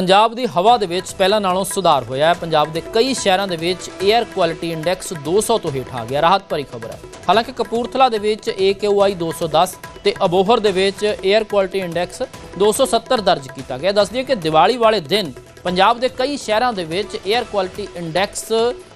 ਪੰਜਾਬ ਦੀ ਹਵਾ ਦੇ ਵਿੱਚ ਪਹਿਲਾਂ ਨਾਲੋਂ ਸੁਧਾਰ ਹੋਇਆ ਹੈ। ਪੰਜਾਬ ਦੇ ਕਈ ਸ਼ਹਿਰਾਂ ਦੇ ਵਿੱਚ 에ਅਰ ਕੁਆਲਿਟੀ ਇੰਡੈਕਸ 200 ਤੋਂ ਹੇਠ ਆ ਗਿਆ। ਰਾਹਤ ਭਰੀ ਖਬਰ ਹੈ। ਹਾਲਾਂਕਿ ਕਪੂਰਥਲਾ ਦੇ ਵਿੱਚ AQI 210 ਤੇ ਅਬੋਹਰ ਦੇ ਵਿੱਚ 에ਅਰ ਕੁਆਲਿਟੀ ਇੰਡੈਕਸ 270 ਦਰਜ ਕੀਤਾ ਗਿਆ। ਦੱਸਦੀ ਦਈਏ ਕਿ ਦੀਵਾਲੀ ਵਾਲੇ ਦਿਨ ਪੰਜਾਬ ਦੇ ਕਈ ਸ਼ਹਿਰਾਂ ਦੇ ਵਿੱਚ 에ਅਰ ਕੁਆਲਿਟੀ ਇੰਡੈਕਸ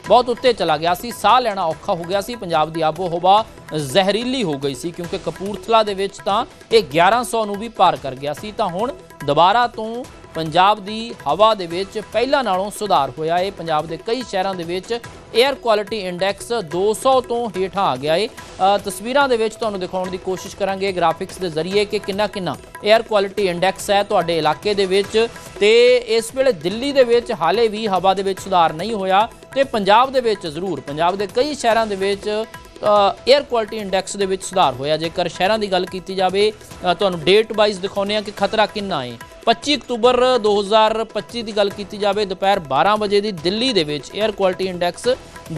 ਬਹੁਤ ਉੱਤੇ ਚਲਾ ਗਿਆ ਸੀ। ਸਾਹ ਲੈਣਾ ਔਖਾ ਹੋ ਗਿਆ ਸੀ। ਪੰਜਾਬ ਦੀ ਆਬੋ ਹਵਾ ਜ਼ਹਿਰੀਲੀ ਹੋ ਗਈ ਸੀ ਕਿਉਂਕਿ ਕਪੂਰਥਲਾ ਦੇ ਵਿੱਚ ਤਾਂ ਇਹ 1100 ਨੂੰ ਵੀ ਪਾਰ ਕਰ ਗਿਆ ਸੀ। ਤਾਂ ਹੁਣ ਦੁਬਾਰਾ ਤੋਂ ਪੰਜਾਬ ਦੀ ਹਵਾ ਦੇ ਵਿੱਚ ਪਹਿਲਾਂ ਨਾਲੋਂ ਸੁਧਾਰ ਹੋਇਆ ਹੈ ਪੰਜਾਬ ਦੇ ਕਈ ਸ਼ਹਿਰਾਂ ਦੇ ਵਿੱਚ 에ਅਰ ਕੁਆਲਿਟੀ ਇੰਡੈਕਸ 200 ਤੋਂ ਹੇਠਾਂ ਆ ਗਿਆ ਹੈ ਤਸਵੀਰਾਂ ਦੇ ਵਿੱਚ ਤੁਹਾਨੂੰ ਦਿਖਾਉਣ ਦੀ ਕੋਸ਼ਿਸ਼ ਕਰਾਂਗੇ ਗ੍ਰਾਫਿਕਸ ਦੇ ਜ਼ਰੀਏ ਕਿ ਕਿੰਨਾ ਕਿੰਨਾ 에ਅਰ ਕੁਆਲਿਟੀ ਇੰਡੈਕਸ ਹੈ ਤੁਹਾਡੇ ਇਲਾਕੇ ਦੇ ਵਿੱਚ। ਤੇ ਇਸ ਵੇਲੇ ਦਿੱਲੀ ਦੇ ਵਿੱਚ ਹਾਲੇ ਵੀ ਹਵਾ ਦੇ ਵਿੱਚ ਸੁਧਾਰ ਨਹੀਂ ਹੋਇਆ ਤੇ ਪੰਜਾਬ ਦੇ ਵਿੱਚ ਜ਼ਰੂਰ, ਪੰਜਾਬ ਦੇ ਕਈ ਸ਼ਹਿਰਾਂ ਦੇ ਵਿੱਚ ਏਅਰ ਕੁਆਲਿਟੀ ਇੰਡੈਕਸ ਦੇ ਵਿੱਚ ਸੁਧਾਰ ਹੋਇਆ। ਜੇਕਰ ਸ਼ਹਿਰਾਂ ਦੀ ਗੱਲ ਕੀਤੀ ਜਾਵੇ ਤੁਹਾਨੂੰ ਡੇਟ ਵਾਈਜ਼ ਦਿਖਾਉਨੇ ਆ ਕਿ ਖਤਰਾ ਕਿੰਨਾ ਹੈ 25 ਅਕਤੂਬਰ 2025 ਦੀ ਗੱਲ ਕੀਤੀ ਜਾਵੇ, ਦੁਪਹਿਰ 12 ਵਜੇ ਦੀ ਦਿੱਲੀ ਦੇ ਵਿੱਚ 에ਅਰ ਕੁਆਲਿਟੀ ਇੰਡੈਕਸ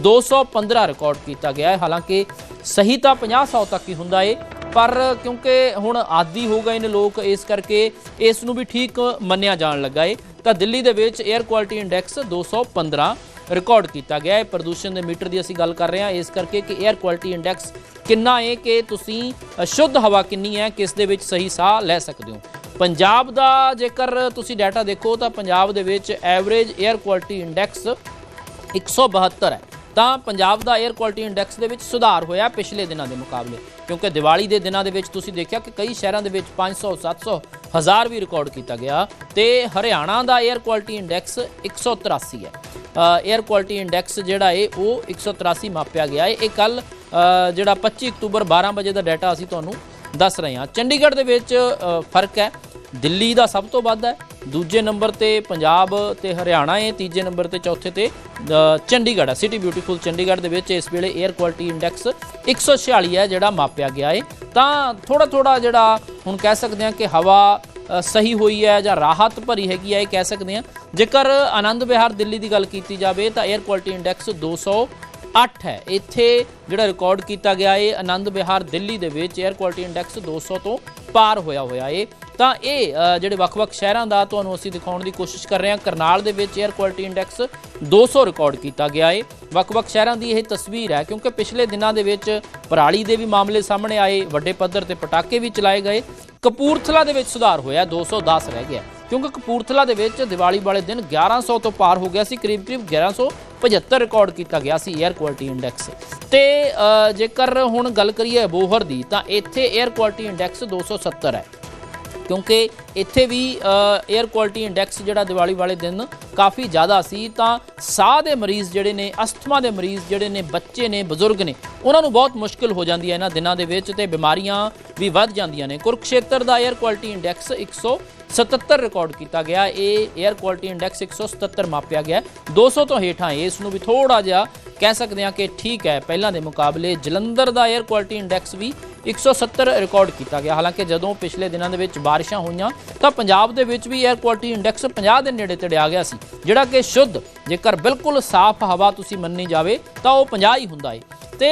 215 ਰਿਕਾਰਡ ਕੀਤਾ ਗਿਆ ਹੈ। ਹਾਲਾਂਕਿ ਸਹੀ ਤਾਂ 50 ਸੌ ਤੱਕ ਹੀ ਹੁੰਦਾ ਏ, ਪਰ ਕਿਉਂਕਿ ਹੁਣ ਆਦੀ ਹੋ ਗਏ ਨੇ ਲੋਕ, ਇਸ ਕਰਕੇ ਇਸ ਨੂੰ ਵੀ ਠੀਕ ਮੰਨਿਆ ਜਾਣ ਲੱਗਾ ਏ। ਤਾਂ ਦਿੱਲੀ ਦੇ ਵਿੱਚ 에ਅਰ ਕੁਆਲਿਟੀ ਇੰਡੈਕਸ 215 ਰਿਕਾਰਡ ਕੀਤਾ ਗਿਆ ਹੈ ਪ੍ਰਦੂਸ਼ਣ ਦੇ ਮੀਟਰ ਦੀ ਅਸੀਂ ਗੱਲ ਕਰ ਰਹੇ ਹਾਂ, ਇਸ ਕਰਕੇ ਕਿ 에ਅਰ ਕੁਆਲਿਟੀ ਇੰਡੈਕਸ ਕਿੰਨਾ ਹੈ ਕਿ ਤੁਸੀਂ ਸ਼ੁੱਧ ਹਵਾ ਕਿੰਨੀ ਹੈ, ਕਿਸ ਦੇ ਵਿੱਚ ਸਹੀ ਸਾਹ ਲੈ ਸਕਦੇ ਹੋ। ਪੰਜਾਬ ਦਾ ਜੇਕਰ ਤੁਸੀਂ ਡਾਟਾ ਦੇਖੋ ਤਾਂ ਪੰਜਾਬ ਦੇ ਵਿੱਚ ਐਵਰੇਜ 에ਅਰ ਕੁਆਲਿਟੀ ਇੰਡੈਕਸ 172 ਹੈ। ਤਾਂ ਪੰਜਾਬ ਦਾ 에ਅਰ ਕੁਆਲਿਟੀ ਇੰਡੈਕਸ ਦੇ ਵਿੱਚ ਸੁਧਾਰ ਹੋਇਆ ਪਿਛਲੇ ਦਿਨਾਂ ਦੇ ਮੁਕਾਬਲੇ। ਕਿਉਂਕਿ ਦੀਵਾਲੀ ਦੇ ਦਿਨਾਂ ਦੇ ਵਿੱਚ ਤੁਸੀਂ ਦੇਖਿਆ ਕਿ ਕਈ ਸ਼ਹਿਰਾਂ ਦੇ ਵਿੱਚ 500 700 ਹਜ਼ਾਰ ਵੀ ਰਿਕਾਰਡ ਕੀਤਾ ਗਿਆ ਤੇ ਹਰਿਆਣਾ ਦਾ 에ਅਰ ਕੁਆਲਿਟੀ ਇੰਡੈਕਸ 183 ਹੈ। 에ਅਰ ਕੁਆਲਿਟੀ ਇੰਡੈਕਸ ਜਿਹੜਾ ਹੈ ਉਹ 183 ਮਾਪਿਆ ਗਿਆ ਹੈ ਇਹ ਕੱਲ ਜਿਹੜਾ 25 ਅਕਤੂਬਰ 12 ਵਜੇ ਦਾ ਡਾਟਾ ਅਸੀਂ ਤੁਹਾਨੂੰ ਦੱਸ ਰਹੇ ਹਾਂ। ਚੰਡੀਗੜ੍ਹ ਦੇ ਵਿੱਚ ਫ਼ਰਕ ਹੈ। ਦਿੱਲੀ ਦਾ ਸਭ ਤੋਂ ਵੱਧ ਹੈ। ਦੂਜੇ ਨੰਬਰ ਤੇ ਪੰਜਾਬ ਤੇ ਹਰਿਆਣਾ ਹੈ। ਤੀਜੇ ਨੰਬਰ ਤੇ ਚੌਥੇ ਤੇ ਚੰਡੀਗੜ੍ਹ ਹੈ। ਸਿਟੀ ਬਿਊਟੀਫੁਲ ਚੰਡੀਗੜ੍ਹ ਦੇ ਵਿੱਚ ਇਸ ਵੇਲੇ 에ਅਰ ਕੁਆਲਿਟੀ ਇੰਡੈਕਸ 146 ਹੈ, ਜਿਹੜਾ ਮਾਪਿਆ ਗਿਆ ਹੈ। ਤਾਂ ਥੋੜਾ ਥੋੜਾ ਜਿਹੜਾ ਹੁਣ ਕਹਿ ਸਕਦੇ ਹਾਂ ਕਿ ਹਵਾ ਸਹੀ ਹੋਈ ਹੈ ਜਾਂ ਰਾਹਤ ਭਰੀ ਹੈਗੀ ਹੈ, ਇਹ ਕਹਿ ਸਕਦੇ ਹਾਂ। ਜੇਕਰ ਆਨੰਦ ਵਿਹਾਰ ਦਿੱਲੀ ਦੀ ਗੱਲ ਕੀਤੀ ਜਾਵੇ, ਤਾਂ 에ਅਰ ਕੁਆਲਿਟੀ ਇੰਡੈਕਸ 208 ਹੈ। ਇੱਥੇ ਜਿਹੜਾ ਰਿਕਾਰਡ ਕੀਤਾ ਗਿਆ ਹੈ, ਆਨੰਦ ਵਿਹਾਰ ਦਿੱਲੀ ਦੇ ਵਿੱਚ 에ਅਰ ਕੁਆਲਿਟੀ ਇੰਡੈਕਸ 200 ਤੋਂ ਪਾਰ ਹੋਇਆ ਹੋਇਆ ਏ ਤਾਂ ਇਹ ਜਿਹੜੇ ਵੱਖ-ਵੱਖ ਸ਼ਹਿਰਾਂ ਦਾ ਤੁਹਾਨੂੰ ਅਸੀਂ ਦਿਖਾਉਣ ਦੀ ਕੋਸ਼ਿਸ਼ ਕਰ ਰਹੇ ਹਾਂ, ਕਰਨਾਲ ਦੇ ਵਿੱਚ 에ਅਰ ਕੁਆਲਿਟੀ ਇੰਡੈਕਸ 200 ਰਿਕਾਰਡ ਕੀਤਾ ਗਿਆ ਏ। ਵੱਖ-ਵੱਖ ਸ਼ਹਿਰਾਂ ਦੀ ਇਹ ਤਸਵੀਰ ਹੈ, ਕਿਉਂਕਿ ਪਿਛਲੇ ਦਿਨਾਂ ਦੇ ਵਿੱਚ ਪਰਾਲੀ ਦੇ ਵੀ ਮਾਮਲੇ ਸਾਹਮਣੇ ਆਏ, ਵੱਡੇ ਪੱਧਰ ਤੇ ਪਟਾਕੇ ਵੀ ਚਲਾਏ ਗਏ। ਕਪੂਰਥਲਾ ਦੇ ਵਿੱਚ ਸੁਧਾਰ ਹੋਇਆ 210 ਰਹਿ ਗਿਆ। ਕਿਉਂਕਿ ਕਪੂਰਥਲਾ ਦੇ ਵਿੱਚ ਦੀਵਾਲੀ ਵਾਲੇ ਦਿਨ 1100 ਤੋਂ ਪਾਰ ਹੋ ਗਿਆ ਸੀ, ਕਰੀਬ-ਕਰੀਬ 1175 ਰਿਕਾਰਡ ਕੀਤਾ ਗਿਆ ਸੀ 에ਅਰ ਕੁਆਲਿਟੀ ਇੰਡੈਕਸ ਤੇ ਜੇਕਰ ਹੁਣ ਗੱਲ ਕਰੀਏ ਬੋਹਰ ਦੀ, ਤਾਂ ਇੱਥੇ 에ਅਰ ਕੁਆਲਿਟੀ ਇੰਡੈਕਸ 270 ਹੈ। ਕਿਉਂਕਿ ਇੱਥੇ ਵੀ 에ਅਰ ਕੁਆਲਿਟੀ ਇੰਡੈਕਸ ਜਿਹੜਾ ਦੀਵਾਲੀ ਵਾਲੇ ਦਿਨ ਕਾਫੀ ਜ਼ਿਆਦਾ ਸੀ, ਤਾਂ ਸਾਹ ਦੇ ਮਰੀਜ਼ ਜਿਹੜੇ ਨੇ, ਅਸਥਮਾ ਦੇ ਮਰੀਜ਼ ਜਿਹੜੇ ਨੇ, ਬੱਚੇ ਨੇ, ਬਜ਼ੁਰਗ ਨੇ, ਉਹਨਾਂ ਨੂੰ ਬਹੁਤ ਮੁਸ਼ਕਲ ਹੋ ਜਾਂਦੀ ਹੈ ਇਹਨਾਂ ਦਿਨਾਂ ਦੇ ਵਿੱਚ ਤੇ ਬਿਮਾਰੀਆਂ ਵੀ ਵੱਧ ਜਾਂਦੀਆਂ ਨੇ। ਕੁਰਕਸ਼ੇਤਰ ਦਾ 에ਅਰ ਕੁਆਲਿਟੀ ਇੰਡੈਕਸ 177 ਰਿਕਾਰਡ ਕੀਤਾ ਗਿਆ। ਇਹ 에ਅਰ ਕੁਆਲਿਟੀ ਇੰਡੈਕਸ 177 ਮਾਪਿਆ ਗਿਆ। 200 ਤੋਂ ਹੇਠਾਂ ਇਸ ਨੂੰ ਵੀ ਥੋੜਾ ਜਿਹਾ ਕਹਿ ਸਕਦੇ ਹਾਂ ਕਿ ਠੀਕ ਹੈ। ਪਹਿਲਾਂ ਦੇ ਮੁਕਾਬਲੇ ਜਲੰਧਰ ਦਾ 에ਅਰ ਕੁਆਲਿਟੀ ਇੰਡੈਕਸ ਵੀ 170 ਰਿਕਾਰਡ ਕੀਤਾ ਗਿਆ। ਹਾਲਾਂਕਿ ਜਦੋਂ ਪਿਛਲੇ ਦਿਨਾਂ ਦੇ ਵਿੱਚ ਬਾਰਿਸ਼ਾਂ ਹੋਈਆਂ, ਤਾਂ ਪੰਜਾਬ ਦੇ ਵਿੱਚ ਵੀ 에ਅਰ ਕੁਆਲਿਟੀ ਇੰਡੈਕਸ 50 ਦੇ ਨੇੜੇ ਤੇੜੇ ਆ ਗਿਆ ਸੀ, ਜਿਹੜਾ ਕਿ ਸ਼ੁੱਧ। ਜੇਕਰ ਬਿਲਕੁਲ ਸਾਫ਼ ਹਵਾ ਤੁਸੀਂ ਮੰਨੀ ਜਾਵੇ, ਤਾਂ ਉਹ 50 ਹੀ ਹੁੰਦਾ ਏ। ਤੇ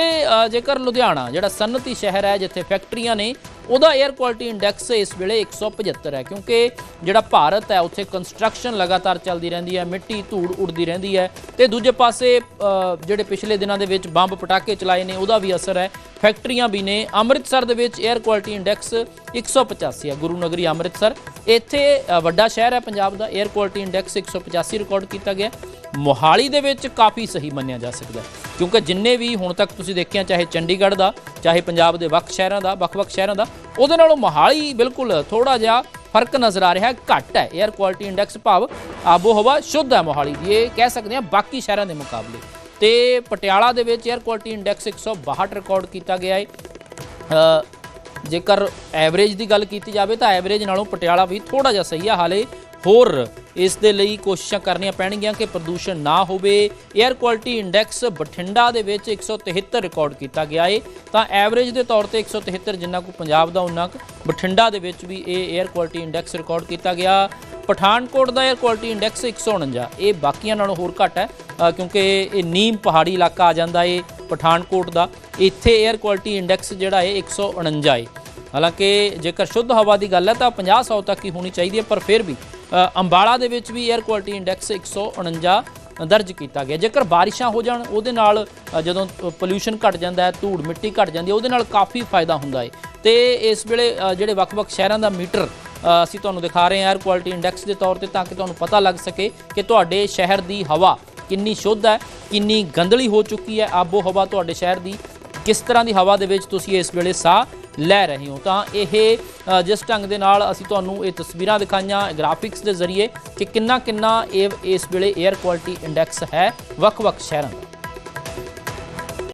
ਜੇਕਰ ਲੁਧਿਆਣਾ, ਜਿਹੜਾ ਸਨਅਤੀ ਸ਼ਹਿਰ ਹੈ, ਜਿੱਥੇ ਫੈਕਟਰੀਆਂ ਨੇ ਉਹਦਾ 에ਅਰ ਕੁਆਲਿਟੀ ਇੰਡੈਕਸ ਇਸ ਵੇਲੇ 175 ਹੈ, ਕਿਉਂਕਿ ਜਿਹੜਾ ਭਾਰਤ ਹੈ, ਉੱਥੇ ਕੰਸਟਰਕਸ਼ਨ ਲਗਾਤਾਰ ਚੱਲਦੀ ਰਹਿੰਦੀ ਹੈ, ਮਿੱਟੀ ਧੂੜ ਉੱਡਦੀ ਰਹਿੰਦੀ ਹੈ ਤੇ ਦੂਜੇ ਪਾਸੇ ਜਿਹੜੇ ਪਿਛਲੇ ਦਿਨਾਂ ਦੇ ਵਿੱਚ ਬੰਬ ਪਟਾਕੇ ਚਲਾਏ ਨੇ, ਉਹਦਾ ਵੀ ਅਸਰ ਹੈ। ਫੈਕਟਰੀਆਂ ਵੀ ਨੇ। ਅੰਮ੍ਰਿਤਸਰ ਦੇ ਵਿੱਚ 에ਅਰ ਕੁਆਲਿਟੀ ਇੰਡੈਕਸ 185 ਹੈ ਗੁਰੂ ਨਗਰੀ ਅੰਮ੍ਰਿਤਸਰ। ਇੱਥੇ ਵੱਡਾ ਸ਼ਹਿਰ ਹੈ, ਪੰਜਾਬ ਦਾ। 에ਅਰ ਕੁਆਲਿਟੀ ਇੰਡੈਕਸ 185 ਰਿਕਾਰਡ ਕੀਤਾ ਗਿਆ। ਮੋਹਾਲੀ ਦੇ ਵਿੱਚ ਕਾਫੀ ਸਹੀ ਮੰਨਿਆ ਜਾ ਸਕਦਾ ਹੈ। ਕਿਉਂਕਿ ਜਿੰਨੇ ਵੀ ਹੁਣ ਤੱਕ ਤੁਸੀਂ ਦੇਖਿਆ, ਚਾਹੇ ਚੰਡੀਗੜ੍ਹ ਦਾ, ਚਾਹੇ ਪੰਜਾਬ ਦੇ ਵੱਖ ਸ਼ਹਿਰਾਂ ਦਾ, ਵੱਖ-ਵੱਖ ਸ਼ਹਿਰਾਂ ਦਾ, ਉਹਦੇ ਨਾਲੋਂ ਮੋਹਾਲੀ ਬਿਲਕੁਲ ਥੋੜਾ ਜਿਹਾ ਫ਼ਰਕ ਨਜ਼ਰ ਆ ਰਿਹਾ ਹੈ, ਘੱਟ ਹੈ। 에ਅਰ ਕੁਆਲਿਟੀ ਇੰਡੈਕਸ ਭਾਵ ਆਬੋ ਹਵਾ ਸ਼ੁੱਧ ਹੈ ਮੋਹਾਲੀ ਦੀ। ਇਹ ਕਹਿ ਸਕਦੇ ਹਾਂ ਬਾਕੀ ਸ਼ਹਿਰਾਂ ਦੇ ਮੁਕਾਬਲੇ। ਤੇ ਪਟਿਆਲਾ ਦੇ ਵਿੱਚ 에ਅਰ ਕੁਆਲਿਟੀ ਇੰਡੈਕਸ 162 ਰਿਕਾਰਡ ਕੀਤਾ ਗਿਆ ਹੈ। ਜੇਕਰ ਐਵਰੇਜ ਦੀ ਗੱਲ ਕੀਤੀ ਜਾਵੇ ਤਾਂ ਐਵਰੇਜ ਨਾਲੋਂ ਪਟਿਆਲਾ ਵੀ ਥੋੜਾ ਜਿਹਾ ਸਹੀ ਹੈ ਹਾਲੇ ਹੋਰ ਇਸ ਦੇ ਲਈ ਕੋਸ਼ਿਸ਼ਾਂ ਕਰਨੀਆਂ ਪੈਣਗੀਆਂ ਕਿ ਪ੍ਰਦੂਸ਼ਣ ਨਾ ਹੋਵੇ। 에ਅਰ ਕੁਆਲਿਟੀ ਇੰਡੈਕਸ ਬਠਿੰਡਾ ਦੇ ਵਿੱਚ 173 ਰਿਕਾਰਡ ਕੀਤਾ ਗਿਆ ਏ। ਤਾਂ ਐਵਰੇਜ ਦੇ ਤੌਰ ਤੇ 173 ਜਿੰਨਾ ਕੋ ਪੰਜਾਬ ਦਾ ਉਨਾ ਕੁ ਬਠਿੰਡਾ ਦੇ ਵਿੱਚ ਵੀ ਇਹ 에ਅਰ ਕੁਆਲਿਟੀ ਇੰਡੈਕਸ ਰਿਕਾਰਡ ਕੀਤਾ ਗਿਆ। ਪਠਾਨਕੋਟ ਦਾ 에ਅਰ ਕੁਆਲਿਟੀ ਇੰਡੈਕਸ 149 ਇਹ ਬਾਕੀਆਂ ਨਾਲੋਂ ਹੋਰ ਘੱਟ ਹੈ ਕਿਉਂਕਿ ਇਹ ਨੀਮ ਪਹਾੜੀ ਇਲਾਕਾ ਆ ਜਾਂਦਾ ਏ ਪਠਾਨਕੋਟ ਦਾ। ਇੱਥੇ 에ਅਰ ਕੁਆਲਿਟੀ ਇੰਡੈਕਸ ਜਿਹੜਾ ਏ 149 ਏ। ਹਾਲਾਂਕਿ ਜੇਕਰ ਸ਼ੁੱਧ ਹਵਾ ਦੀ ਗੱਲ ਹੈ ਤਾਂ 50 100 ਤੱਕ ਹੀ ਹੋਣੀ ਚਾਹੀਦੀ ਹੈ, ਪਰ ਫਿਰ ਵੀ ਅੰਬਾਲਾ ਦੇ ਵਿੱਚ ਵੀ 에ਅਰ ਕੁਆਲਿਟੀ ਇੰਡੈਕਸ 149 ਦਰਜ ਕੀਤਾ ਗਿਆ। ਜੇਕਰ ਬਾਰਿਸ਼ਾਂ ਹੋ ਜਾਣ, ਉਹਦੇ ਨਾਲ ਜਦੋਂ ਪੋਲਿਊਸ਼ਨ ਘਟ ਜਾਂਦਾ ਹੈ, ਧੂੜ ਮਿੱਟੀ ਘਟ ਜਾਂਦੀ ਹੈ, ਉਹਦੇ ਨਾਲ ਕਾਫੀ ਫਾਇਦਾ ਹੁੰਦਾ ਹੈ। ਤੇ ਇਸ ਵੇਲੇ ਜਿਹੜੇ ਵੱਖ-ਵੱਖ ਸ਼ਹਿਰਾਂ ਦਾ ਮੀਟਰ ਅਸੀਂ ਤੁਹਾਨੂੰ ਦਿਖਾ ਰਹੇ ਹਾਂ 에ਅਰ ਕੁਆਲਿਟੀ ਇੰਡੈਕਸ ਦੇ ਤੌਰ ਤੇ ਤਾਂ ਕਿ ਤੁਹਾਨੂੰ ਪਤਾ ਲੱਗ ਸਕੇ ਕਿ ਤੁਹਾਡੇ ਸ਼ਹਿਰ ਦੀ ਹਵਾ ਕਿੰਨੀ ਸ਼ੁੱਧ ਹੈ, ਕਿੰਨੀ ਗੰਦਲੀ ਹੋ ਚੁੱਕੀ ਹੈ। ਆਬੋ ਹਵਾ ਤੁਹਾਡੇ ਸ਼ਹਿਰ ਦੀ ਕਿਸ ਤਰ੍ਹਾਂ ਦੀ ਹਵਾ ਦੇ ਵਿੱਚ ਤੁਸੀਂ ਇਸ ਵੇਲੇ ਸਾਹ ਲੈ ਰਹੇ ਹੋ। ਤਾਂ ਇਹ ਜਿਸ ਢੰਗ ਦੇ ਨਾਲ ਅਸੀਂ ਤੁਹਾਨੂੰ ਇਹ ਤਸਵੀਰਾਂ ਦਿਖਾਈਆਂ ਗ੍ਰਾਫਿਕਸ ਦੇ ਜ਼ਰੀਏ ਕਿ ਕਿੰਨਾ ਕਿੰਨਾ ਇਹ, ਇਸ ਵੇਲੇ 에ਅਰ ਕੁਆਲਿਟੀ ਇੰਡੈਕਸ ਹੈ ਵੱਖ-ਵੱਖ ਸ਼ਹਿਰਾਂ ਦਾ।